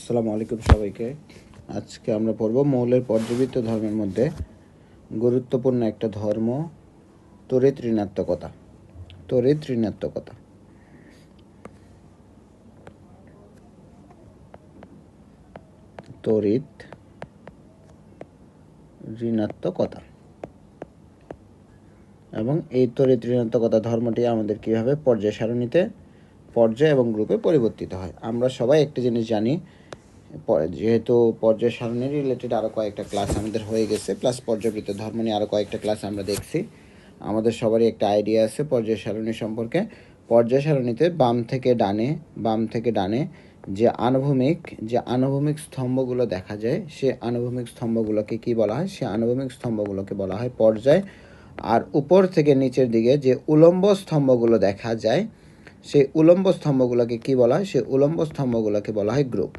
আসসালামু আলাইকুম সবাইকে। আজকে আমরা পড়ব মৌলের পর্যাবৃত্ত ধর্মের মধ্যে গুরুত্বপূর্ণ একটা ধর্ম তড়িৎ ঋণাত্মকতা তড়িৎ ঋণাত্মকতা তরিত ঋণাত্মকতা। এবং এই তড়িৎ ঋণাত্মকতা ধর্মটি আমাদের কীভাবে পর্যায় সারণীতে পর্যায় এবং গ্রুপে পরিবর্তিত হয়। আমরা সবাই একটা জিনিস জানি যেহেতু পর্যায় সারণী রিলেটেড আরও কয়েকটা ক্লাস আমাদের হয়ে গেছে প্লাস পর্যাবৃত্ত ধর্ম নিয়ে আরও কয়েকটা ক্লাস আমরা দেখছি। আমাদের সবারই একটা আইডিয়া আছে পর্যায় সারণী সম্পর্কে। পর্যায় সারণীতে বাম থেকে ডানে, বাম থেকে ডানে যে আনুভূমিক যে আনুভূমিক স্তম্ভগুলো দেখা যায়, সে আনুভূমিক স্তম্ভগুলোকে কি বলা হয়? সে আনুভূমিক স্তম্ভগুলোকে বলা হয় পর্যায়। আর উপর থেকে নিচের দিকে যে উলম্ব স্তম্ভগুলো দেখা যায়, সেই উলম্ব স্তম্ভগুলোকে কি বলা হয়? সেই উলম্ব স্তম্ভগুলোকে বলা হয় গ্রুপ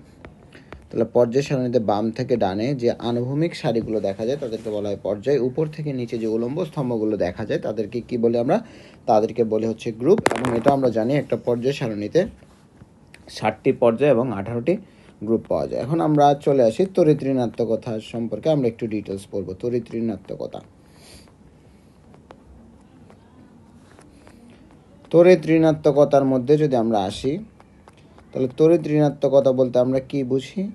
তাহলে পর্যায় সারণীতে বাম থেকে ডানে যে আনুভূমিক সারিগুলো দেখা যায়, তাদেরকে বলা হয় পর্যায়। উপর থেকে নিচে যে উলম্ব স্তম্ভগুলো দেখা যায়, তাদেরকে কি বলে আমরা? তাদেরকে বলে হচ্ছে গ্রুপ। এবং এটা আমরা জানি একটা পর্যায় সারণীতে ষাটটি পর্যায় এবং আঠারোটি গ্রুপ পাওয়া যায়। এখন আমরা চলে আসি ঋণাত্মকতা সম্পর্কে। আমরা একটু ডিটেলস পড়ব। তড়িৎ ঋণাত্মকতা। মধ্যে যদি আমরা আসি, তাহলে তড়িৎ ঋণাত্মকতা বলতে আমরা কি বুঝি?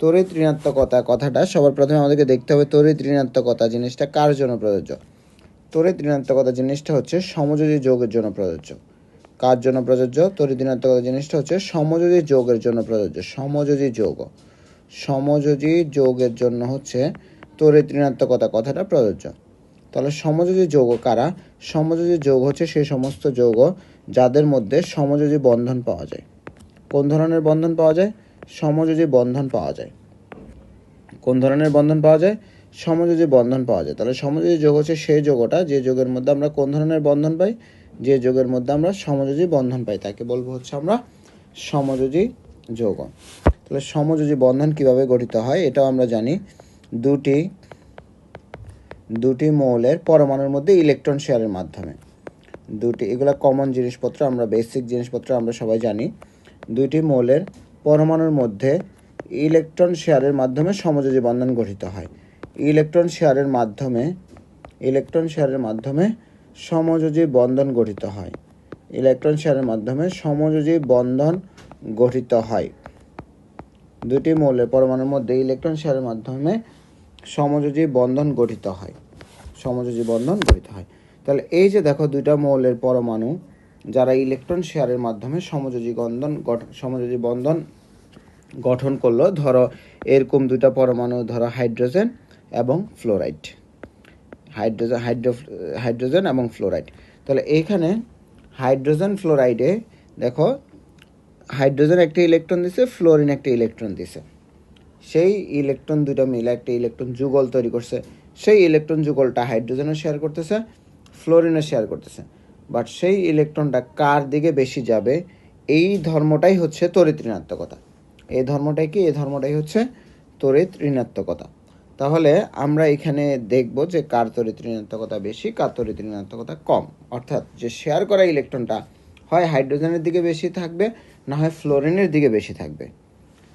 তড়িৎ ঋণাত্মকতা কথাটা সবার প্রথমে আমাদেরকে দেখতে হবে তড়িৎ ঋণাত্মকতা জিনিসটা কার জন্য প্রযোজ্য? তড়িৎ ঋণাত্মকতা জিনিসটা হচ্ছে সমযোজী যোগের জন্য প্রযোজ্য। কার জন্য প্রযোজ্য? তড়িৎ ঋণাত্মকতা জিনিসটা হচ্ছে সমযোজী যোগের জন্য প্রযোজ্য। সমযোজী যোগ। সমযোজী যোগের জন্য হচ্ছে তড়িৎ ঋণাত্মকতা কথাটা প্রযোজ্য। তাহলে সমযোজী যৌগ কারা? সমযোজী যৌগ হচ্ছে সেই সমস্ত যৌগ যাদের মধ্যে সমযোজী বন্ধন পাওয়া যায়। কোন ধরনের বন্ধন পাওয়া যায়? সমযোজী বন্ধন পাওয়া যায়। কোন ধরনের বন্ধন পাওয়া যায়? সমযোজী বন্ধন পাওয়া যায়। তাহলে সমযোজী যোগ হচ্ছে সেই যোগটা, যে যোগের মধ্যে আমরা কোন ধরনের বন্ধন পাই? যে যোগের মধ্যে আমরা সমযোজী বন্ধন পাই। তাকে বলব হচ্ছে আমরা সমযোজী যৌগ। তাহলে সমযোজী বন্ধন কীভাবে গঠিত হয়? এটাও আমরা জানি। দুটি দুটি মৌলের পরমাণুর মধ্যে ইলেকট্রন শেয়ারের মাধ্যমে। দুটি, এগুলো কমন জিনিসপত্র, আমরা বেসিক জিনিসপত্র আমরা সবাই জানি। দুইটি মৌলের পরমাণুর মধ্যে ইলেকট্রন শেয়ারের মাধ্যমে সমযোজী বন্ধন গঠিত হয়। ইলেকট্রন শেয়ারের মাধ্যমে, ইলেকট্রন শেয়ারের মাধ্যমে সমযোজী বন্ধন গঠিত হয়। ইলেকট্রন শেয়ারের মাধ্যমে সমযোজী বন্ধন গঠিত হয়। দুটি মৌলের পরমাণুর মধ্যে ইলেকট্রন শেয়ারের মাধ্যমে সমযোজী বন্ধন গঠিত হয়। সমযোজী বন্ধন গঠিত হয়। তাহলে এই যে দেখো দুইটা মৌলের পরমাণু যারা ইলেকট্রন শেয়ারের মাধ্যমে সমযোজী বন্ধন সমযোজী বন্ধন গঠন করল, ধরো এরকম দুইটা পরমাণু, ধরো হাইড্রোজেন এবং ফ্লোরাইড হাইড্রোজেন হাইড্রো হাইড্রোজেন এবং ফ্লোরাইড তাহলে এইখানে হাইড্রোজেন ফ্লোরাইডে দেখো হাইড্রোজেন একটা ইলেকট্রন দিছে ফ্লোরিন একটা ইলেকট্রন দিছে। সেই ইলেকট্রন দুটো মিলে একটা ইলেকট্রন যুগল তৈরি করছে। সেই ইলেকট্রন যুগলটা হাইড্রোজেনও শেয়ার করতেছে ফ্লোরিনও শেয়ার করতেছে। বাট সেই ইলেকট্রনটা কার দিকে বেশি যাবে, এই ধর্মটাই হচ্ছে তড়িৎ ঋণাত্মকতা। এই ধর্মটাই কি? এই ধর্মটাই হচ্ছে তড়িৎ ঋণাত্মকতা। তাহলে আমরা এখানে দেখব যে কার তড়িৎ ঋণাত্মকতা বেশি, কার তড়িৎ ঋণাত্মকতা কম। অর্থাৎ যে শেয়ার করা ইলেকট্রনটা হয় হাইড্রোজেনের দিকে বেশি থাকবে, না হয় ফ্লোরিনের দিকে বেশি থাকবে।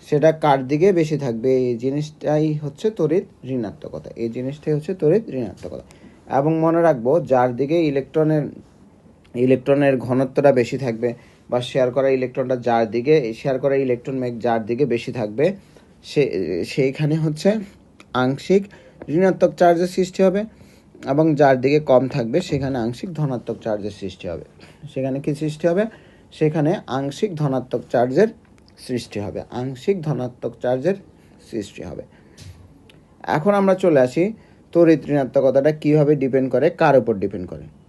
সেটা কার দিকে বেশি থাকবে? এই জিনিসটাই হচ্ছে তড়িৎ ঋণাত্মকতা। এই জিনিসটাই হচ্ছে তড়িৎ ঋণাত্মকতা। এবং মনে রাখব, যার দিকে ইলেকট্রনের ইলেকট্রনের ঘনত্বটা বেশি থাকবে বা শেয়ার করা ইলেকট্রনটা যার দিকে শেয়ার করা ইলেকট্রন মেঘ যার দিকে বেশি থাকবে, সে, সেইখানে হচ্ছে আংশিক ঋণাত্মক চার্জের সৃষ্টি হবে এবং যার দিকে কম থাকবে, সেখানে আংশিক ধনাত্মক চার্জের সৃষ্টি হবে। সেখানে কি সৃষ্টি হবে? সেখানে আংশিক ধনাত্মক চার্জের সৃষ্টি হবে। আংশিক ধনাত্মক চার্জের সৃষ্টি হবে। এখন আমরা চলে আসি তড়িৎ ঋণাত্মকতাটা কীভাবে ডিপেন্ড করে, কার উপর ডিপেন্ড করে?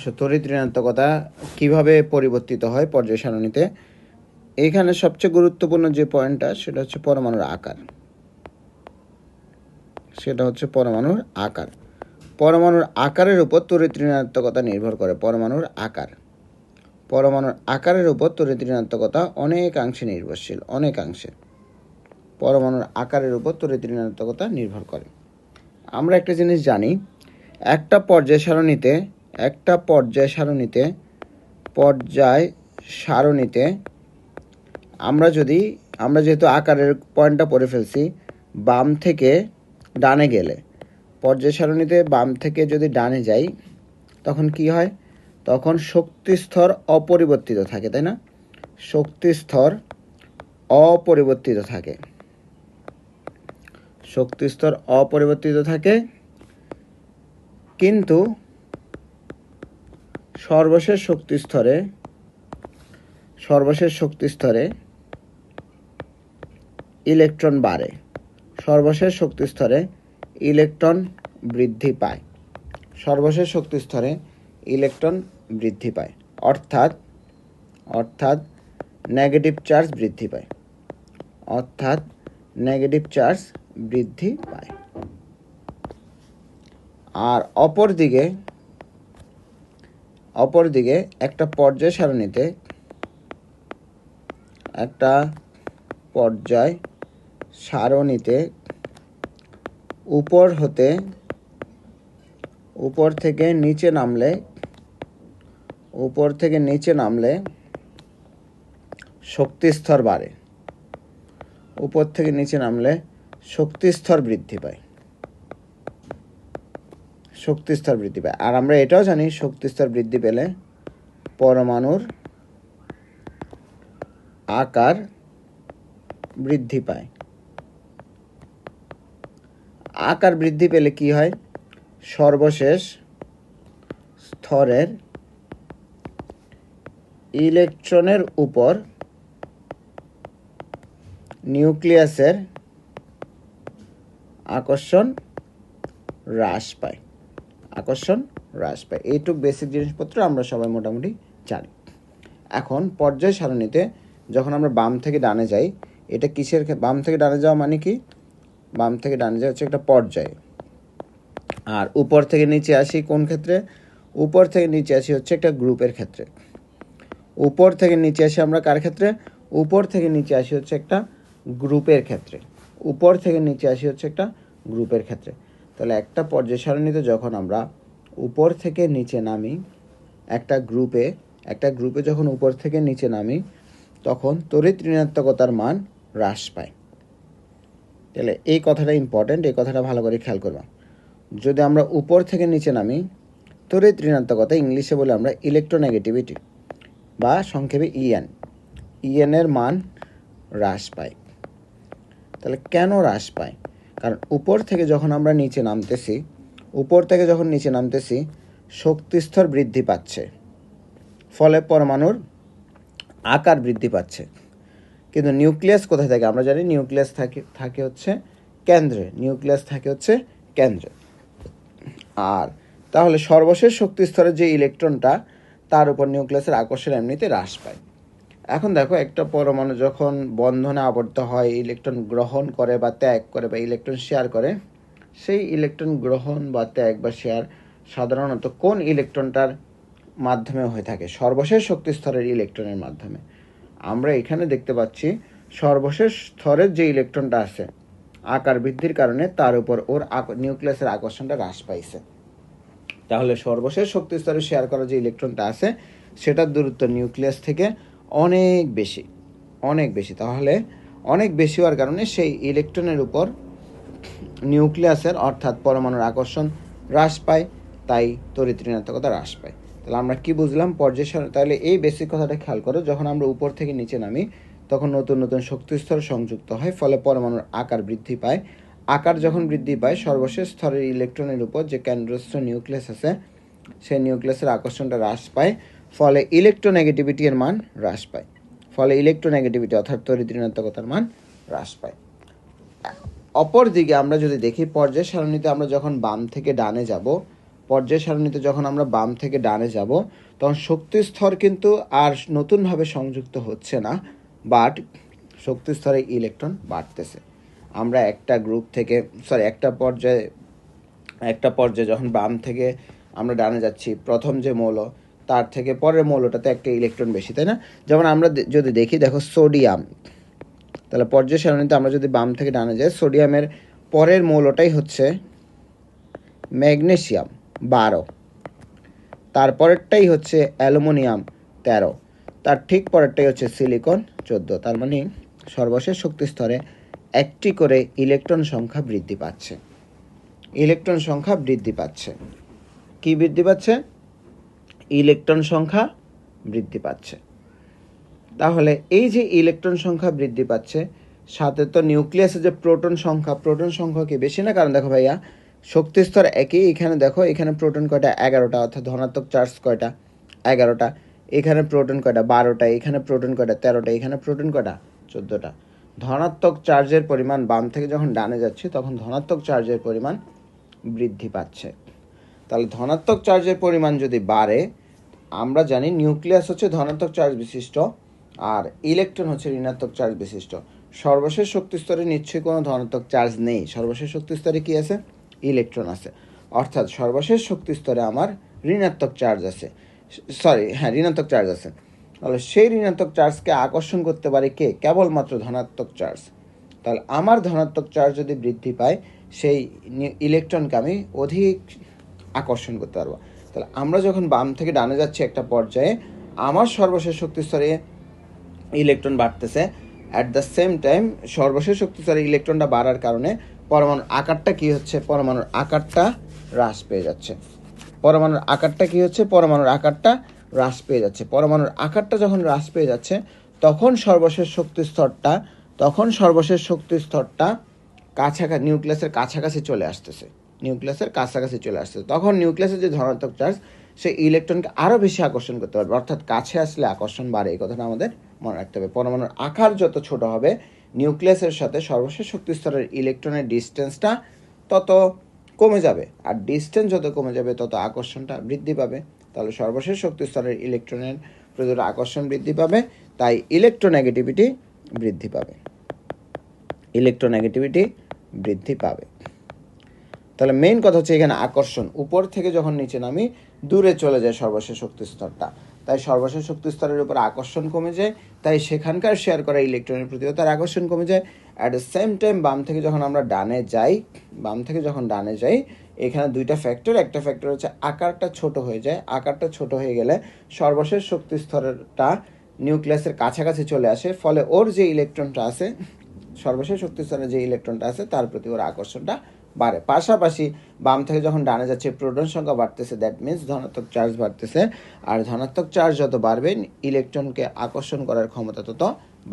আসলে তড়িৎ ঋণাত্মকতা কীভাবে পরিবর্তিত হয় পর্যায় সারণীতে? এখানে সবচেয়ে গুরুত্বপূর্ণ যে পয়েন্টটা, সেটা হচ্ছে পরমাণুর আকার। সেটা হচ্ছে পরমাণুর আকার। পরমাণুর আকারের উপর তড়িৎ ঋণাত্মকতা নির্ভর করে, পরমাণুর আকার। পরমাণুর আকারের উপর তড়িৎ ঋণাত্মকতা অনেকাংশে নির্ভরশীল, অনেকাংশে। পরমাণুর আকারের উপর তড়িৎ ঋণাত্মকতা নির্ভর করে। আমরা একটা জিনিস জানি, একটা পর্যায় সারণীতে একটা পর্যায় সারণীতে পর্যায় সারণীতে আমরা যদি, আমরা যেহেতু আকারের পয়েন্টটা পড়ে ফেলছি, বাম থেকে ডানে গেলে, পর্যায় সারণীতে বাম থেকে যদি ডানে যাই, তখন কি হয়? তখন শক্তি স্তর অপরিবর্তিত থাকে, তাই না? শক্তি স্তর অপরিবর্তিত থাকে। শক্তি স্তর অপরিবর্তিত থাকে, কিন্তু সর্বশেষ শক্তি স্তরে, সর্বশেষ শক্তি স্তরে ইলেকট্রন বাড়ে। সর্বশেষ শক্তি স্তরে ইলেকট্রন বৃদ্ধি পায়। সর্বশেষ শক্তি স্তরে ইলেকট্রন বৃদ্ধি পায়। অর্থাৎ অর্থাৎ নেগেটিভ চার্জ বৃদ্ধি পায়। অর্থাৎ নেগেটিভ চার্জ বৃদ্ধি পায়। আর অপর দিকে অপর দিকে একটা পর্যায় সারণীতে একটা পর্যায় সারণীতে উপর হতে উপর থেকে নিচে নামলে, উপর থেকে নিচে নামলে শক্তিস্তর বাড়ে। উপর থেকে নিচে নামলে শক্তিস্তর বৃদ্ধি পায়। শক্তিস্তর বৃদ্ধি পায়। আর আমরা এটাও জানি শক্তিস্তর বৃদ্ধি পেলে পরমাণুর আকার বৃদ্ধি পায়। আকার বৃদ্ধি পেলে কি হয়? সর্বশেষ স্তরের ইলেকট্রনের উপর নিউক্লিয়াসের আকর্ষণ হ্রাস পায়। আকর্ষণ হ্রাস পায়। এইটুক বেসিক জিনিসপত্র আমরা সবাই মোটামুটি জানি। এখন পর্যায় সারণীতে যখন আমরা বাম থেকে ডানে যাই, এটা কিসের বাম থেকে ডানে যাওয়া মানে কি? বাম থেকে ডানে যাওয়া হচ্ছে একটা পর্যায়। আর উপর থেকে নিচে আসি কোন ক্ষেত্রে? উপর থেকে নিচে আসি হচ্ছে একটা গ্রুপের ক্ষেত্রে। উপর থেকে নিচে আসি আমরা কার ক্ষেত্রে? উপর থেকে নিচে আসি হচ্ছে একটা গ্রুপের ক্ষেত্রে। উপর থেকে নিচে আসি হচ্ছে একটা গ্রুপের ক্ষেত্রে। তাহলে একটা পর্যায় সারণীতে যখন আমরা উপর থেকে নিচে নামি, একটা গ্রুপে একটা গ্রুপে যখন উপর থেকে নিচে নামি, তখন তড়িৎ ঋণাত্মকতার মান হ্রাস পায়। তাহলে এই কথাটা ইম্পর্ট্যান্ট এই কথাটা ভালো করে খেয়াল করবা। যদি আমরা উপর থেকে নিচে নামি, তড়িৎ ঋণাত্মকতা ইংলিশে বলে আমরা ইলেকট্রোনেগেটিভিটি বা সংক্ষেপে ইএন ইএনের মান হ্রাস পায়। তাহলে কেন হ্রাস পায়? কারণ উপর থেকে যখন আমরা নিচে নামতেছি, উপর থেকে যখন নিচে নামতেছি, শক্তিস্তর বৃদ্ধি পাচ্ছে। ফলে পরমাণুর আকার বৃদ্ধি পাচ্ছে। কিন্তু নিউক্লিয়াস কোথায় থাকে? আমরা জানি নিউক্লিয়াস থাকে থাকে হচ্ছে কেন্দ্রে। নিউক্লিয়াস থাকে হচ্ছে কেন্দ্রে। আর তাহলে সর্বশেষ শক্তি স্তরের যে ইলেকট্রনটা, তার উপর নিউক্লিয়াসের আকর্ষণ এমনিতে হ্রাস পায়। এখন দেখো, একটা পরমাণু যখন বন্ধনে আবদ্ধ হয়, ইলেকট্রন গ্রহণ করে বা ত্যাগ করে বা ইলেকট্রন শেয়ার করে, সেই ইলেকট্রন গ্রহণ বা ত্যাগ বা শেয়ার সাধারণত কোন ইলেকট্রনটার মাধ্যমে হয়ে থাকে? সর্বশেষ শক্তি স্তরের ইলেকট্রনের মাধ্যমে। আমরা এখানে দেখতে পাচ্ছি, সর্বশেষ স্তরের যে ইলেকট্রনটা আছে, আকার বৃদ্ধির কারণে তার উপর ওর নিউক্লিয়াসের আকর্ষণটা হ্রাস পাইছে। তাহলে সর্বশেষ শক্তি স্তরে শেয়ার করা যে ইলেকট্রনটা আছে, সেটার দূরত্ব নিউক্লিয়াস থেকে অনেক বেশি অনেক বেশি। তাহলে অনেক বেশি হওয়ার কারণে সেই ইলেকট্রনের উপর নিউক্লিয়াসের অর্থাৎ পরমাণুর আকর্ষণ হ্রাস পায়, তাই তড়িৎ ঋণাত্মকতা হ্রাস পায়। তাহলে আমরা কি বুঝলাম? পর্যায় তাহলে এই বেসিক কথাটা খেয়াল করো, যখন আমরা উপর থেকে নিচে নামি, তখন নতুন নতুন শক্তিস্তর সংযুক্ত হয়, ফলে পরমাণুর আকার বৃদ্ধি পায়। আকার যখন বৃদ্ধি পায়, সর্বশেষ স্তরের ইলেকট্রনের উপর যে কেন্দ্রস্থ নিউক্লিয়াস আছে, সেই নিউক্লিয়াসের আকর্ষণটা হ্রাস পায়। ফলে ইলেকট্রোনেগেটিভিটি এর মান হ্রাস পায়। ফলে ইলেকট্রোনেগেটিভিটি অর্থাৎ তড়িৎ ঋণাত্মকতার মান হ্রাস পায়। অপর দিকে আমরা যদি দেখি, পর্যায় সারণীতে আমরা যখন বাম থেকে ডানে যাব, পর্যায় সারণীতে যখন আমরা বাম থেকে ডানে যাব, তখন শক্তি স্তর কিন্তু আর নতুনভাবে সংযুক্ত হচ্ছে না বাট শক্তি স্তরে ইলেকট্রন বাড়তেছে। আমরা একটা গ্রুপ থেকে সরি একটা পর্যায়ে একটা পর্যায়ে যখন বাম থেকে আমরা ডানে যাচ্ছি, প্রথম যে মৌল তার থেকে পরের মৌলটাতে একটা ইলেকট্রন বেশি, তাই না? যেমন আমরা যদি দেখি, দেখো সোডিয়াম। তাহলে পর্যায় সারণীতে আমরা যদি বাম থেকে ডানে যাই, সোডিয়ামের পরের মৌলটাই হচ্ছে ম্যাগনেসিয়াম, বারো। তারপরেরটাই হচ্ছে অ্যালুমিনিয়াম, তেরো। তার ঠিক পরেরটাই হচ্ছে সিলিকন, চোদ্দ। তার মানে সর্বশেষ শক্তি স্তরে একটি করে ইলেকট্রন সংখ্যা বৃদ্ধি পাচ্ছে। ইলেকট্রন সংখ্যা বৃদ্ধি পাচ্ছে। কি বৃদ্ধি পাচ্ছে? ইলেকট্রন সংখ্যা বৃদ্ধি পাচ্ছে। তাহলে এই যে ইলেকট্রন সংখ্যা বৃদ্ধি পাচ্ছে, সাথে তো নিউক্লিয়াসের যে প্রোটন সংখ্যা প্রোটন সংখ্যা কি বেশি না? কারণ দেখো ভাইয়া, শক্তি স্তর একই, এখানে দেখো, এখানে প্রোটন কয়টা? এগারোটা, অর্থাৎ ধনাত্মক চার্জ কয়টা? এগারোটা। এখানে প্রোটন কয়টা? বারোটা। এখানে প্রোটন কয়টা? তেরোটা। এখানে প্রোটন কয়টা? চোদ্দোটা। ধনাত্মক চার্জের পরিমাণ বাম থেকে যখন ডানে যাচ্ছে, তখন ধনাত্মক চার্জের পরিমাণ বৃদ্ধি পাচ্ছে। তাহলে ধনাত্মক চার্জের পরিমাণ যদি বাড়ে আমরা জানি নিউক্লিয়াস হচ্ছে ধনাত্মক চার্জ বিশিষ্ট, আর ইলেকট্রন হচ্ছে ঋণাত্মক চার্জ বিশিষ্ট। সর্বশেষ শক্তি স্তরে নিশ্চয়ই কোনো ধনাত্মক চার্জ নেই। সর্বশেষ শক্তি স্তরে কি আছে? ইলেকট্রন আছে। অর্থাৎ সর্বশেষ শক্তি স্তরে আমার ঋণাত্মক চার্জ আছে। সরি হ্যাঁ ঋণাত্মক চার্জ আছে। তাহলে সেই ঋণাত্মক চার্জকে আকর্ষণ করতে পারে কে? কেবলমাত্র ধনাত্মক চার্জ। তাহলে আমার ধনাত্মক চার্জ যদি বৃদ্ধি পায়, সেই ইলেকট্রনকে আমি অধিক আকর্ষণ করতে পারব। তাহলে আমরা যখন বাম থেকে ডানে যাচ্ছি একটা পর্যায়ে, আমার সর্বশেষ শক্তি স্তরে ইলেকট্রন বাড়তেছে। অ্যাট দ্য সেম টাইম সর্বশেষ শক্তি স্তরে ইলেকট্রনটা বাড়ার কারণে পরমাণুর আকারটা কি হচ্ছে? পরমাণুর আকারটা হ্রাস পেয়ে যাচ্ছে। পরমাণুর আকারটা কি হচ্ছে? পরমাণুর আকারটা হ্রাস পেয়ে যাচ্ছে। পরমাণুর আকারটা যখন হ্রাস পেয়ে যাচ্ছে, তখন সর্বশেষ শক্তি স্তরটা, তখন সর্বশেষ শক্তি স্তরটা কাছাকাছি নিউক্লিয়াসের কাছাকাছি চলে আসতেছে। নিউক্লিয়াসের কাছাকাছি চলে আসছে। তখন নিউক্লিয়াসের যে ধনাত্মক চার্জ সে ইলেকট্রনকে আরও বেশি আকর্ষণ করতে পারবে। অর্থাৎ কাছে আসলে আকর্ষণ বাড়ে, এই কথাটা আমাদের মনে রাখতে হবে। পরমাণুর আকার যত ছোট হবে, নিউক্লিয়াসের সাথে সর্বশেষ শক্তি স্তরের ইলেকট্রনের ডিস্টেন্সটা তত কমে যাবে। আর ডিস্টেন্স যত কমে যাবে, তত আকর্ষণটা বৃদ্ধি পাবে। তাহলে সর্বশেষ শক্তি স্তরের ইলেকট্রনের প্রচুর আকর্ষণ বৃদ্ধি পাবে, তাই ইলেকট্রোনেগেটিভিটি বৃদ্ধি পাবে। ইলেকট্রোনেগেটিভিটি বৃদ্ধি পাবে। তাহলে মেইন কথা হচ্ছে এখানে আকর্ষণ। উপর থেকে যখন নিচে নামি, দূরে চলে যায় সর্বশেষ শক্তি স্তরটা তাই সর্বশেষ শক্তি স্তরের উপর আকর্ষণ কমে যায়, তাই সেখানকার শেয়ার করা ইলেকট্রনের প্রতিও তার আকর্ষণ কমে যায়। অ্যাট দ্য সেম টাইম বাম থেকে যখন আমরা ডানে যাই, বাম থেকে যখন ডানে যাই, এখানে দুইটা ফ্যাক্টর একটা ফ্যাক্টর হচ্ছে আকারটা ছোট হয়ে যায়। আকারটা ছোট হয়ে গেলে সর্বশেষ শক্তি স্তরটা নিউক্লিয়াসের কাছাকাছি চলে আসে, ফলে ওর যে ইলেকট্রনটা আছে, সর্বশেষ শক্তি স্তরে যে ইলেকট্রনটা আছে, তার প্রতি ওর আকর্ষণটা বাড়ে। পাশাপাশি বাম থেকে যখন ডানে যাচ্ছে, প্রোটন সংখ্যা বাড়তেছে দ্যাট মিন্স ধনাত্মক চার্জ বাড়তেছে। আর ধনাত্মক চার্জ যত বাড়বে, ইলেকট্রনকে আকর্ষণ করার ক্ষমতা তত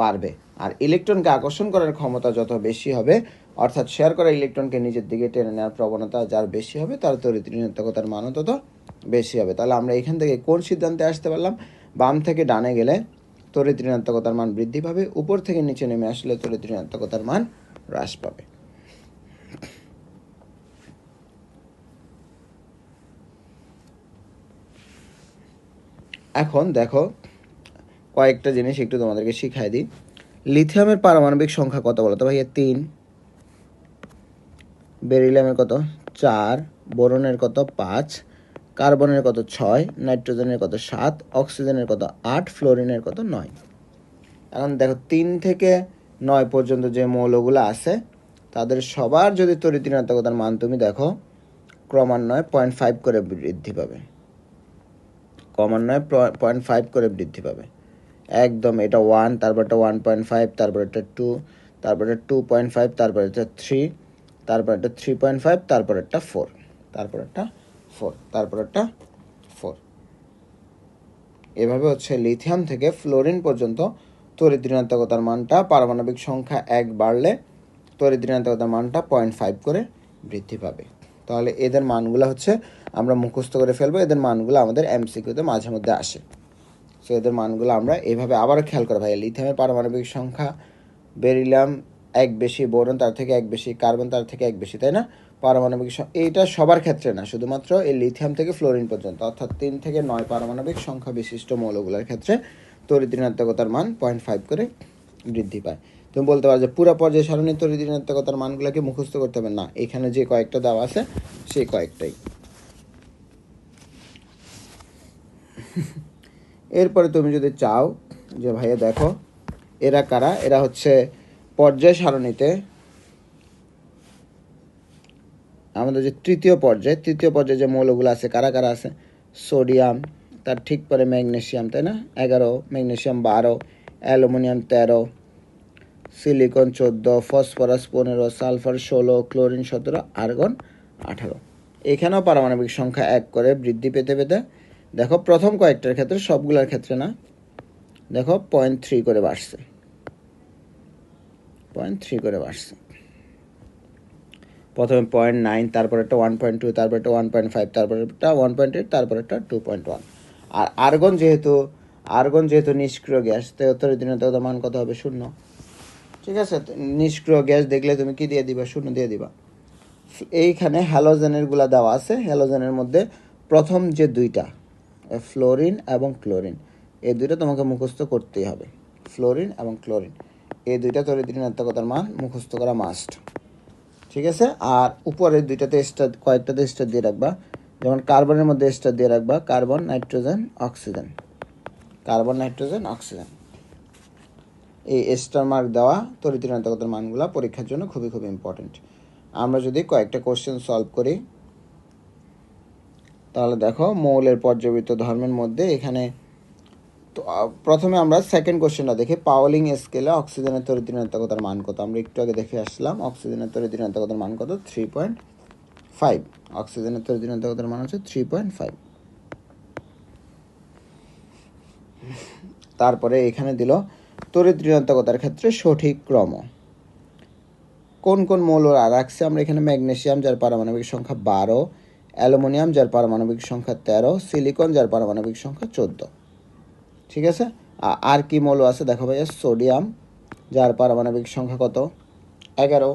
বাড়বে। আর ইলেকট্রনকে আকর্ষণ করার ক্ষমতা যত বেশি হবে, অর্থাৎ শেয়ার করা ইলেকট্রনকে নিজের দিকে টেনে নেওয়ার প্রবণতা যার বেশি হবে, তার তড়িৎ ঋণাত্মকতার মানও তত বেশি হবে। তাহলে আমরা এখান থেকে কোন সিদ্ধান্তে আসতে পারলাম? বাম থেকে ডানে গেলে তড়িৎ ঋণাত্মকতার মান বৃদ্ধি পাবে, উপর থেকে নিচে নেমে আসলে তড়িৎ ঋণাত্মকতার মান হ্রাস পাবে। এখন দেখো, কয়েকটা জিনিস একটু তোমাদেরকে শিখাই দিই। লিথিয়ামের পারমাণবিক সংখ্যা কত বলো তো ভাইয়া? তিন। বেরিলিয়ামের কত? চার। বোরনের কত? পাঁচ। কার্বনের কত? ছয়। নাইট্রোজেনের কত? সাত। অক্সিজেনের কত? আট। ফ্লোরিনের কত? নয়। এখন দেখো, তিন থেকে নয় পর্যন্ত যে মৌলগুলো আছে, তাদের সবার যদি তড়িৎ ঋণাত্মকতার মান তুমি দেখো, ক্রমান্বয়ে পয়েন্ট ফাইভ করে বৃদ্ধি পাবে। ক্রমান্বয়ে পয়েন্ট ফাইভ করে বৃদ্ধি পাবে। একদম এটা ওয়ান তারপর এটা ওয়ান পয়েন্ট ফাইভ তারপর এটা টু তারপর এটা টু পয়েন্ট ফাইভ তারপর এটা থ্রি তারপর এটা থ্রি পয়েন্ট ফাইভ তারপর একটা ফোর তারপর একটা ফোর তারপর একটা ফোর এভাবে হচ্ছে লিথিয়াম থেকে ফ্লোরিন পর্যন্ত তড়িৎ ঋণাত্মকতার মানটা পারমাণবিক সংখ্যা এক বাড়লে তড়িৎ ঋণাত্মকতার মানটা পয়েন্ট ফাইভ করে বৃদ্ধি পাবে। তাহলে এদের মানগুলো হচ্ছে আমরা মুখস্থ করে ফেলব, এদের মানগুলো আমাদের এমসিকিউতে মাঝে মধ্যে আসে। সো এদের মানগুলো আমরা এইভাবে আবারও খেয়াল করে ভাই লিথিয়ামের পারমাণবিক সংখ্যা বেরিলাম এক বেশি বোরন তার থেকে এক বেশি কার্বন তার থেকে এক বেশি, তাই না? পারমাণবিক এইটা সবার ক্ষেত্রে না, শুধুমাত্র এই লিথিয়াম থেকে ফ্লোরিন পর্যন্ত, অর্থাৎ তিন থেকে নয় পারমাণবিক সংখ্যা বিশিষ্ট মৌলগুলোর ক্ষেত্রে তড়িৎ ঋণাত্মকতার মান পয়েন্ট ফাইভ করে বৃদ্ধি পায়। তুমি বলতে পারো যে পুরো পর্যায়ে সারণী তড়িৎ ঋণাত্মকতার মানগুলোকে মুখস্থ করতে হবে? না, এখানে যে কয়েকটা দেওয়া আছে, সেই কয়েকটাই। এরপরে তুমি যদি চাও যে ভাইয়া দেখো, এরা কারা? এরা হচ্ছে পর্যায় সারণীতে আমাদের যে তৃতীয় পর্যায়ে তৃতীয় পর্যায়ে যে মৌলগুলো আছে, কারা কারা আছে? সোডিয়াম, তার ঠিক পরে ম্যাগনেসিয়াম, তাই না? এগারো ম্যাগনেশিয়াম বারো, অ্যালুমিনিয়াম তেরো সিলিকন চোদ্দ, ফসফরাস পনেরো, সালফার ষোলো, ক্লোরিন সতেরো, আর্গন আঠারো। এখানেও পারমাণবিক সংখ্যা এক করে বৃদ্ধি পেতে পেতে, দেখো প্রথম কয়েকটার ক্ষেত্রে সবগুলোর ক্ষেত্রে না, দেখো পয়েন্ট থ্রি করে বাড়ছে। পয়েন্ট থ্রি করে বাড়ছে। প্রথমে পয়েন্ট নাইন তারপর একটা ওয়ান পয়েন্ট টু তারপর একটা ওয়ান পয়েন্ট ফাইভ তারপর একটা ওয়ান পয়েন্ট এইট তারপর একটা টু পয়েন্ট ওয়ান আর আর্গন যেহেতু আর্গন যেহেতু নিষ্ক্রিয় গ্যাস তো তরিত ঋণাত্মকতার মান কত হবে? শূন্য। ঠিক আছে? নিষ্ক্রিয় গ্যাস দেখলে তুমি কি দিয়ে দিবা? শূন্য দিয়ে দিবা। এইখানে হ্যালোজেনেরগুলা দেওয়া আছে। হ্যালোজেনের মধ্যে প্রথম যে দুইটা ফ্লোরিন এবং ক্লোরিন এই দুইটা তোমাকে মুখস্থ করতেই হবে। ফ্লোরিন এবং ক্লোরিন এই দুইটা তরিত ঋণাত্মকতার মান মুখস্থ করা মাস্ট ঠিক আছে? আর উপরে দুইটাতে স্টার কয়েকটাতে স্টার দিয়ে রাখবা। যেমন কার্বনের মধ্যে স্টার দিয়ে রাখবা। Carbon nitrogen oxygen carbon nitrogen oxygen এই স্টার মার্ক দেওয়া তরিত মানগুলো পরীক্ষার জন্য খুবই খুব ইম্পর্টেন্ট আমরা যদি কয়েকটা কোশ্চেন সলভ করি, তাহলে দেখো মৌলের পর্যবৃত্ত ধর্মের মধ্যে এখানে তো প্রথমে আমরা সেকেন্ড কোশ্চেনটা দেখি পাওলিং স্কেলে অক্সিজেনের তরিত মান কত? আমরা একটু আগে দেখে আসলাম অক্সিজেনের তরিত মান কত? থ্রি পয়েন্ট ফাইভ অক্সিজেনের তরিত ঋণাত্মকতার মান হচ্ছে থ্রি পয়েন্ট ফাইভ তারপরে এখানে দিল তড়িৎ ক্ষেত্রে সঠিক ক্রম। কোন কোন মৌল রাখছে আমরা এখানে? ম্যাগনেসিয়াম, যার পারমাণবিক সংখ্যা বারো। অ্যালুমিনিয়াম, যার পারমাণবিক সংখ্যা তেরো। সিলিকন, যার পারমাণবিক সংখ্যা চোদ্দ। ঠিক আছে? আর কি মৌল আছে? দেখো ভাইয়া, সোডিয়াম, যার পারমাণবিক সংখ্যা কত? এগারো।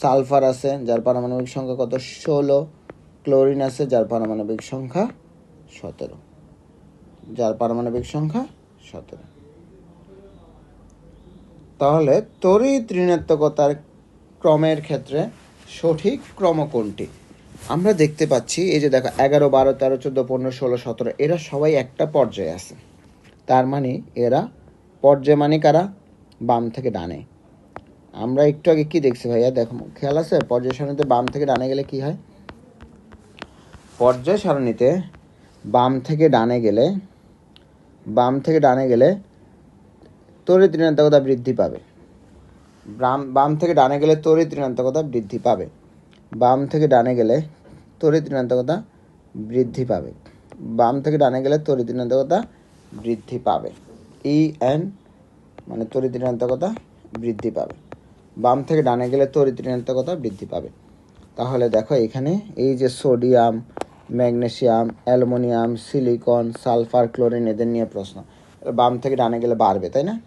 সালফার আছে, যার পারমাণবিক সংখ্যা কত? ষোলো। ক্লোরিন আছে, যার পারমাণবিক সংখ্যা সতেরো। যার পারমাণবিক সংখ্যা সতেরো। তাহলে তড়িৎ ঋণাত্মকতার ক্রমের ক্ষেত্রে সঠিক ক্রম কোনটি? আমরা দেখতে পাচ্ছি, এই যে দেখো, এগারো, বারো, তেরো, চোদ্দ, পনেরো, ষোলো, সতেরো, এরা সবাই একটা পর্যায়ে আছে। তার মানে এরা পর্যায় মানে কারা? বাম থেকে ডানে। আমরা একটু আগে কি দেখছি ভাইয়া? দেখো, খেয়াল আছে? পর্যায় সারণীতে বাম থেকে ডানে গেলে কি হয়? পর্যায় সারণীতে বাম থেকে ডানে গেলে বাম থেকে ডানে গেলে তড়িৎ ঋণাত্মকতা বৃদ্ধি পাবে। বাম বাম থেকে ডানে গেলে তড়িৎ ঋণাত্মকতা বৃদ্ধি পাবে। বাম থেকে ডানে গেলে তড়িৎ ঋণাত্মকতা বৃদ্ধি পাবে। বাম থেকে ডানে গেলে তড়িৎ ঋণাত্মকতা বৃদ্ধি পাবে। ই এন মানে তড়িৎ ঋণাত্মকতা বৃদ্ধি পাবে। বাম থেকে ডানে গেলে তড়িৎ ঋণাত্মকতা বৃদ্ধি পাবে। তাহলে দেখো এখানে এই যে sodium magnesium, aluminium, silicon, sulphur, chlorine এদের নিয়ে প্রশ্ন। বাম থেকে ডানে গেলে বাড়বে, তাই না?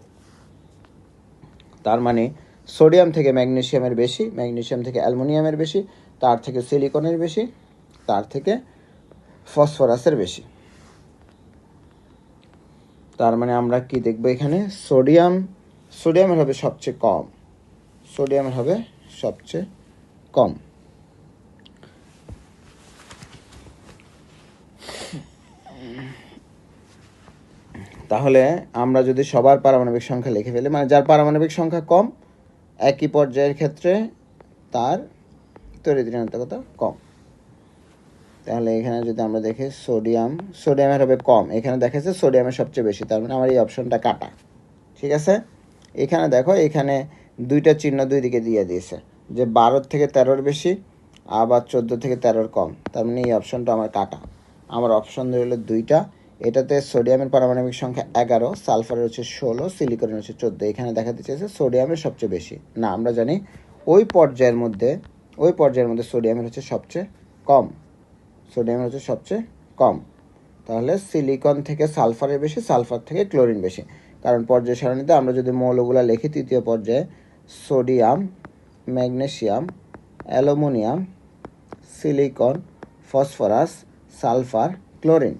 তার মানে সোডিয়াম থেকে ম্যাগনেসিয়ামের বেশি, ম্যাগনেসিয়াম থেকে অ্যালুমিনিয়ামের বেশি, তার থেকে সিলিকনের বেশি, তার থেকে ফসফরাসের বেশি। তার মানে আমরা কি দেখব এখানে? সোডিয়াম, সোডিয়ামের হবে সবচেয়ে কম। সোডিয়ামের হবে সবচেয়ে কম। তাহলে আমরা যদি সবার পারমাণবিক সংখ্যা লিখে ফেলি মানে যার পারমাণবিক সংখ্যা কম, একই পর্যায়ের ক্ষেত্রে তার তড়িৎ ঋণাত্মকতা কম। তাহলে এখানে যদি আমরা দেখি সোডিয়াম, সোডিয়ামের হবে কম। এখানে দেখেছে সোডিয়ামের সবচেয়ে বেশি, তার মানে আমার এই অপশনটা কাটা। ঠিক আছে? এখানে দেখো, এখানে দুইটা চিহ্ন দুই দিকে দিয়ে দিয়েছে, যে বারোর থেকে তেরোর বেশি, আবার চোদ্দ থেকে তেরোর কম। তার মানে এই অপশনটা আমার কাটা। আমার অপশন হলো দুইটা। এটাতে সোডিয়ামের পারমাণবিক সংখ্যা এগারো, সালফারের হচ্ছে ষোলো, সিলিকনের হচ্ছে চোদ্দ। এখানে দেখাতে চেয়েছে সোডিয়ামের সবচেয়ে বেশি। না, আমরা জানি ওই পর্যায়ের মধ্যে, ওই পর্যায়ের মধ্যে সোডিয়ামের হচ্ছে সবচেয়ে কম। সোডিয়ামের হচ্ছে সবচেয়ে কম। তাহলে সিলিকন থেকে সালফারের বেশি, সালফার থেকে ক্লোরিন বেশি। কারণ পর্যায় সারণীতে আমরা যদি মৌলগুলো লিখি, তৃতীয় পর্যায়ে sodium, magnesium, aluminium, silicon, phosphorus, sulphur, chlorine.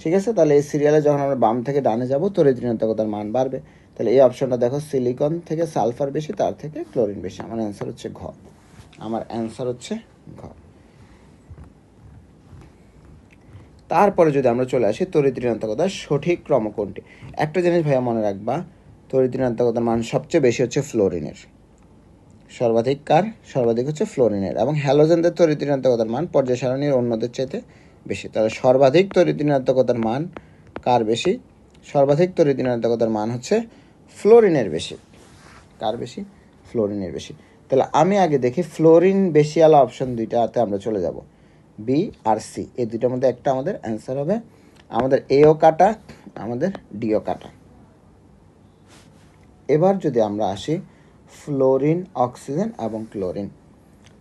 ঠিক আছে? তাহলে এই সিরিয়ালে যখন আমরা বাম থেকে ডানে যাব ঋণাত্মকতার মান বাড়বে। তাহলে এই অপশনটা দেখো সিলিকন থেকে সালফার বেশি, তার থেকে ক্লোরিন বেশি। আমার অ্যান্সার হচ্ছে ঘ। আমার অ্যান্সার হচ্ছে ঘ। তারপরে যদি আমরা চলে আসি ঋণাত্মকতার সঠিক ক্রম কোনটি? একটা জিনিস ভাইয়া মনে রাখবা ঋণাত্মকতার মান সবচেয়ে বেশি হচ্ছে ফ্লোরিনের সর্বাধিক কার? সর্বাধিক হচ্ছে ফ্লোরিনের এবং হ্যালোজেনদের তড়িৎ ঋণাত্মকতার মান পর্যায় সারণীর অন্যদের চাইতে বেশি। তাহলে সর্বাধিক তড়িৎ ঋণাত্মকতার মান কার বেশি? সর্বাধিক তড়িৎ ঋণাত্মকতার মান হচ্ছে ফ্লোরিনের বেশি। কার বেশি? ফ্লোরিনের বেশি। তাহলে আমি আগে দেখি ফ্লোরিন বেশি আলা অপশন দুইটাতে আমরা চলে যাব। বি আর সি। এই দুইটার মধ্যে একটা আমাদের অ্যান্সার হবে। আমাদের এও কাটা, আমাদের ডিও কাটা। এবার যদি আমরা আসি ফ্লোরিন, অক্সিজেন এবং ক্লোরিন।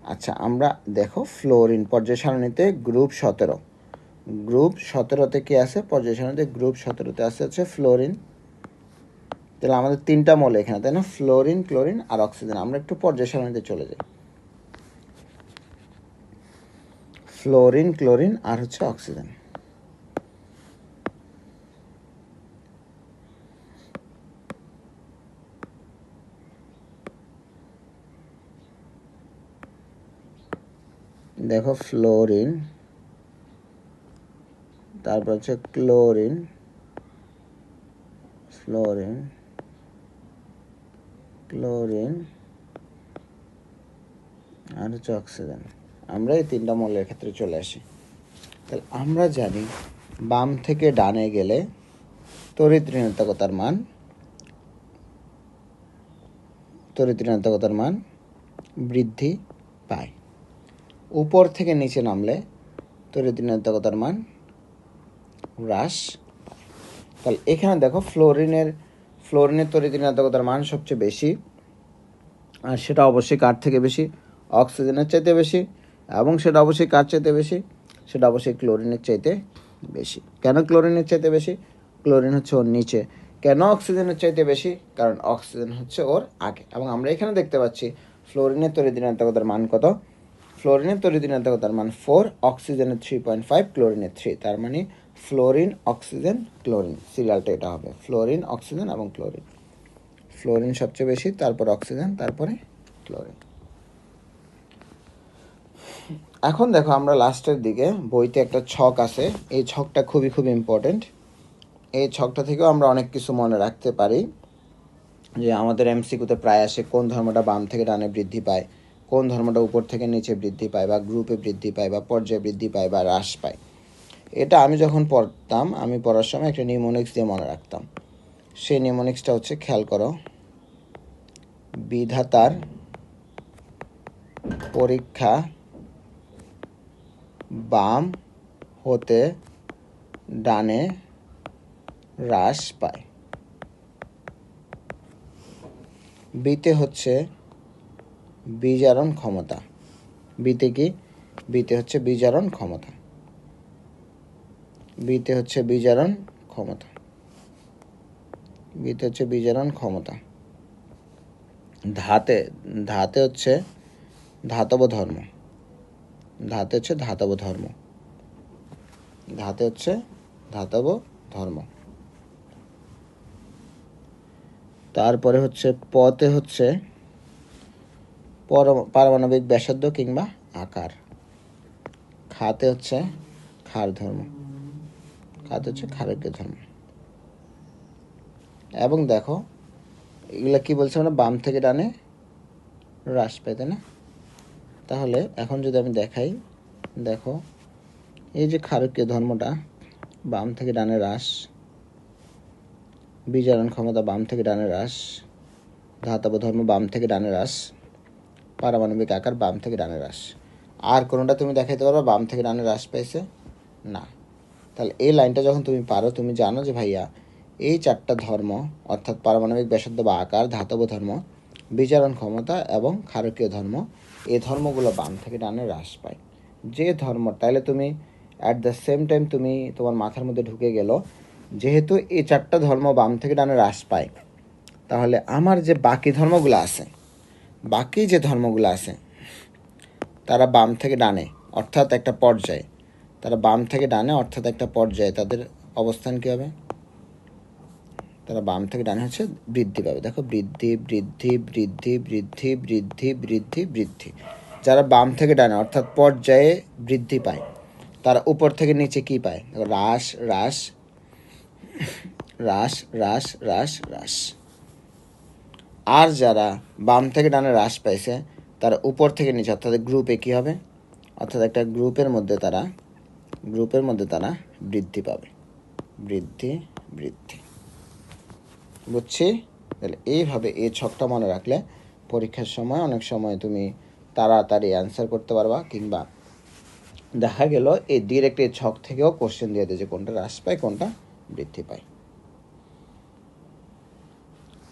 আচ্ছা আমরা দেখো ফ্লোরিন পর্যায় সারণীতে গ্রুপ সতেরো। গ্রুপ সতেরোতে কি আছে সারণীতে গ্রুপ সতেরোতে আছে হচ্ছে ফ্লোরিন। তাহলে আমাদের তিনটা মল এখানে, তাই না? ফ্লোরিন, ক্লোরিন আর অক্সিজেন। আমরা একটু পর্যায় সারণীতে চলে যাই। ফ্লোরিন, ক্লোরিন আর হচ্ছে অক্সিজেন। দেখো, ফ্লোরিন তারপর হচ্ছে ক্লোরিন, ফ্লোরিন, ক্লোরিন, আর হচ্ছে অক্সিজেন। আমরা এই তিনটা মৌলের ক্ষেত্রে চলে আসি। তাহলে আমরা জানি বাম থেকে ডানে গেলে তড়িৎ মান তড়িৎ মান বৃদ্ধি পায়। উপর থেকে নিচে নামলে তড়িৎ মান হ্রাস। তাহলে এখানে দেখো ফ্লোরিনের ফ্লোরিনের তড়িৎ ঋণাত্মকতার মান সবচেয়ে বেশি। আর সেটা অবশ্যই কার থেকে বেশি? অক্সিজেনের চাইতে বেশি। এবং সেটা অবশ্যই কার চাইতে বেশি? সেটা অবশ্যই ক্লোরিনের চাইতে বেশি। কেন ক্লোরিনের চাইতে বেশি? ক্লোরিন হচ্ছে ওর নিচে। কেন অক্সিজেনের চাইতে বেশি? কারণ অক্সিজেন হচ্ছে ওর আগে। এবং আমরা এখানে দেখতে পাচ্ছি ফ্লোরিনের তড়িৎ ঋণাত্মকতার মান কত? ফ্লোরিনের তড়িৎ ঋণাত্মকতার মান ফোর অক্সিজেনের থ্রি পয়েন্ট ফাইভ ক্লোরিনের থ্রি তার মানে ফ্লোরিন, অক্সিজেন, ক্লোরিন। সিরিয়ালটা এটা হবে। ফ্লোরিন, অক্সিজেন এবং ক্লোরিন। ফ্লোরিন সবচেয়ে বেশি, তারপর অক্সিজেন, তারপরে ক্লোরিন। এখন দেখো আমরা লাস্টের দিকে, বইতে একটা ছক আছে। এই ছকটা খুবই খুব ইম্পর্টেন্ট এই ছকটা থেকেও আমরা অনেক কিছু মনে রাখতে পারি যে আমাদের এমসিকুতে প্রায় আসে কোন ধর্মটা বাম থেকে ডানে বৃদ্ধি পায়, কোন ধর্মটা উপর থেকে নিচে বৃদ্ধি পায় বা গ্রুপে বৃদ্ধি পায় বা পর্যায়ে বৃদ্ধি পায় বা হ্রাস পায়। এটা আমি যখন পড়তাম, আমি পড়ার সময় একটা নিউমোনিক্স দিয়ে মনে রাখতাম। সেই নিউমোনিক্সটা হচ্ছে, খেয়াল করো, বিধাতার পরীক্ষা বাম হতে ডানে হ্রাস পায়। বিতে হচ্ছে বিজারণ ক্ষমতা। বিতে কি? বিতে হচ্ছে বিজারণ ক্ষমতা। বিতে হচ্ছে বিজারণ ক্ষমতা। বিতে হচ্ছে বিজারণ ক্ষমতা। ধাতে ধাতে হচ্ছে ধাতব ধর্ম। ধাতে হচ্ছে ধাতব ধর্ম। ধাতে হচ্ছে ধাতব ধর্ম। তারপরে হচ্ছে পতে হচ্ছে পারমাণবিক ব্যাসার্ধ কিংবা আকার। খাতে হচ্ছে খার ধর্ম। খাতে হচ্ছে খারকীয় ধর্ম। এবং দেখো, এগুলা কি বলছে আমরা, বাম থেকে ডানে হ্রাস পাই, তাই না? তাহলে এখন যদি আমি দেখাই, দেখো, এই যে ক্ষারকীয় ধর্মটা, বাম থেকে ডানে হ্রাস, বিজারণ ক্ষমতা বাম থেকে ডানে হ্রাস, ধাতব ধর্ম বাম থেকে ডানে হ্রাস, পারমাণবিক আকার বাম থেকে ডানে হ্রাস। আর কোনোটা তুমি দেখাইতে পারো বাম থেকে ডানে হ্রাস পাইছে? না। তাহলে এই লাইনটা যখন তুমি পারো, তুমি জানো যে ভাইয়া, এই চারটা ধর্ম, অর্থাৎ পারমাণবিক ব্যাসার্ধ বা আকার, ধাতব ধর্ম, বিচারণ ক্ষমতা এবং ক্ষারকীয় ধর্ম এই ধর্মগুলো বাম থেকে ডানে হ্রাস পায়। যে ধর্ম তাহলে তুমি অ্যাট দ্য সেম টাইম তুমি তোমার মাথার মধ্যে ঢুকে গেল, যেহেতু এই চারটা ধর্ম বাম থেকে ডানে হ্রাস পায়, তাহলে আমার যে বাকি ধর্মগুলো আছে, বাকি যে ধর্মগুলো আছে, তারা বাম থেকে ডানে, অর্থাৎ একটা পর্যায়ে। তারা বাম থেকে ডানে, অর্থাৎ একটা পর্যায়ে তাদের অবস্থান কী হবে? তারা বাম থেকে ডানে হচ্ছে বৃদ্ধি পাবে। দেখো, বৃদ্ধি বৃদ্ধি বৃদ্ধি বৃদ্ধি বৃদ্ধি বৃদ্ধি বৃদ্ধি। যারা বাম থেকে ডানে, অর্থাৎ পর্যায়ে বৃদ্ধি পায়, তারা উপর থেকে নিচে কি পায়? হ্রাস হ্রাস হ্রাস হ্রাস হ্রাস হ্রাস। আর যারা বাম থেকে ডানে হ্রাস পাইছে, তারা উপর থেকে নিচে, অর্থাৎ গ্রুপে কি হবে? অর্থাৎ একটা গ্রুপের মধ্যে তারা গ্রুপের মধ্যে তারা বৃদ্ধি পাবে। বৃদ্ধি বৃদ্ধি। বুঝছি? তাহলে এইভাবে এই ছকটা মনে রাখলে পরীক্ষার সময় অনেক সময় তুমি তাড়াতাড়ি অ্যান্সার করতে পারবা কিংবা দেখা গেল এই ডিরেক্ট এই ছক থেকেও কোশ্চেন দিয়ে দেয় যে কোনটা হ্রাস পায়, কোনটা বৃদ্ধি পায়।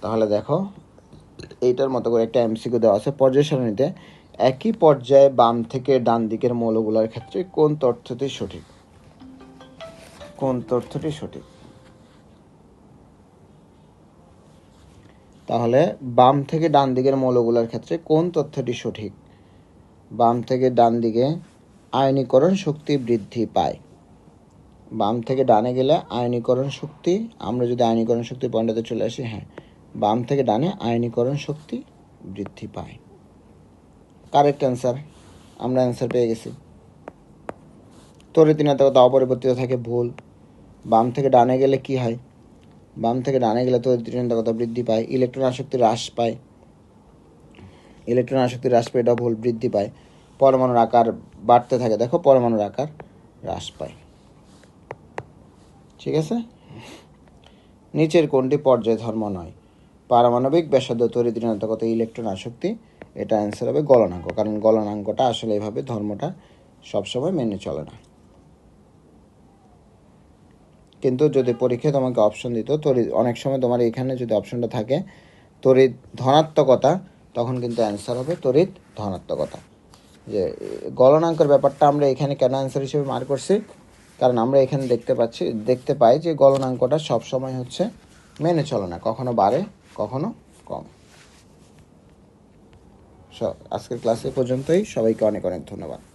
তাহলে দেখো, এইটার মতো করে একটা এমসিকিউ দেওয়া আছে। পর্যায় সারণীতে একই পর্যায়ে বাম থেকে ডান দিকের মৌলগুলোর ক্ষেত্রে কোন তথ্যটি সঠিক? কোন তথ্যটি সঠিক? তাহলে বাম থেকে ডান দিকের মৌলগুলোর ক্ষেত্রে কোন তথ্যটি সঠিক? বাম থেকে ডান দিকে আয়নীকরণ শক্তি বৃদ্ধি পায়। বাম থেকে ডানে গেলে আয়নীকরণ শক্তি, আমরা যদি আয়নীকরণ শক্তি পয়েন্টটাতে চলে আসি হ্যাঁ বাম থেকে ডানে আয়নীকরণ শক্তি বৃদ্ধি পায়। কারেক্ট অ্যান্সার আমরা অ্যান্সার পেয়ে গেছি। তরিতিনাত্মকতা অপরিবর্তিত থাকে, ভুল। বাম থেকে ডানে গেলে কি হয়? বাম থেকে ডানে গেলে তরিতিনাত্মকতা বৃদ্ধি পায় ইলেকট্রন আসক্তি হ্রাস পায়। ইলেকট্রন আসক্তি হ্রাস পায় এটা ভুল বৃদ্ধি পায়। পরমাণুর আকার বাড়তে থাকে, দেখো পরমাণুর আকার হ্রাস পায়। ঠিক আছে? নিচের কোনটি পর্যায় ধর্ম নয়? পারমাণবিক ব্যাসার্ধ ঋণাত্মকতা ইলেকট্রন আসক্তি এটা অ্যান্সার হবে গলনাঙ্ক, কারণ গলনাঙ্কটা আসলে এভাবে ধর্মটা সবসময় মেনে চলে না। কিন্তু যদি পরীক্ষায় তোমাকে অপশন দিত তড়িৎ অনেক সময় তোমার এখানে যদি অপশনটা থাকে তড়িৎ ধনাত্মকতা, তখন কিন্তু অ্যান্সার হবে তড়িৎ ধনাত্মকতা। যে, গলনাঙ্কের ব্যাপারটা আমরা এখানে কেন অ্যান্সার হিসেবে মার করছি? কারণ আমরা এখানে দেখতে পাচ্ছি, দেখতে পাই যে গলনাঙ্কটা সবসময় হচ্ছে মেনে চলে না, কখনো বাড়ে, কখনো কম। আজকের ক্লাসে পর্যন্তই। সবাইকে অনেক অনেক ধন্যবাদ।